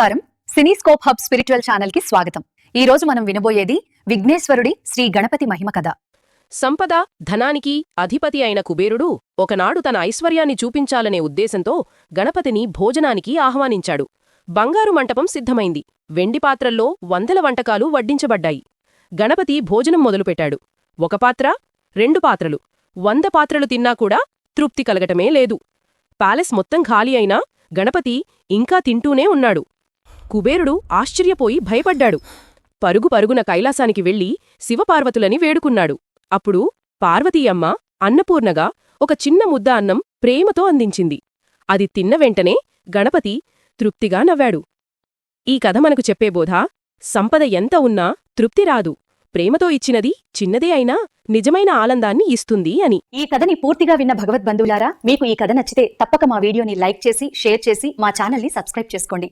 నమస్కారం. సినీస్కోప్ hub spiritual ఛానల్కి స్వాగతం. ఈ రోజు మనం వినబోయేది విఘ్నేశ్వరుడి శ్రీ గణపతి మహిమ కథ. సంపద ధనానికి అధిపతి అయిన కుబేరుడు ఒకనాడు తన ఐశ్వర్యాన్ని చూపించాలనే ఉద్దేశంతో గణపతిని భోజనానికి ఆహ్వానించాడు. బంగారు మంటపం సిద్ధమైంది. వెండి పాత్రల్లో వందల వంటకాలు వడ్డించబడ్డాయి. గణపతి భోజనం మొదలుపెట్టాడు. ఒక పాత్ర రెండు పాత్రలు. వంద పాత్రలు తిన్నా కూడా తృప్తి కలగటమే లేదు. ప్యాలెస్ మొత్తం ఖాళీ అయినా గణపతి ఇంకా తింటూనే ఉన్నాడు. కుబేరుడు ఆశ్చర్యపోయి భయపడ్డాడు. పరుగు పరుగున కైలాసానికి వెళ్ళి శివపార్వతులని వేడుకున్నాడు. అప్పుడు పార్వతీయమ్మ అన్నపూర్ణగా ఒక చిన్న ముద్ద అన్నం ప్రేమతో అందించింది. అది తిన్న వెంటనే గణపతి తృప్తిగా నవ్వాడు. ఈ కథ మనకు చెప్పే బోధ సంపద ఎంత ఉన్నా తృప్తి రాదు. ప్రేమతో ఇచ్చినది చిన్నదే అయినా నిజమైన ఆనందాన్ని ఇస్తుంది అని. ఈ కథని పూర్తిగా విన్న భగవద్బంధువులారా మీకు ఈ కథ నచ్చితే తప్పక మా వీడియోని లైక్ చేసి షేర్ చేసి మా ఛానల్ని సబ్స్క్రైబ్ చేసుకోండి.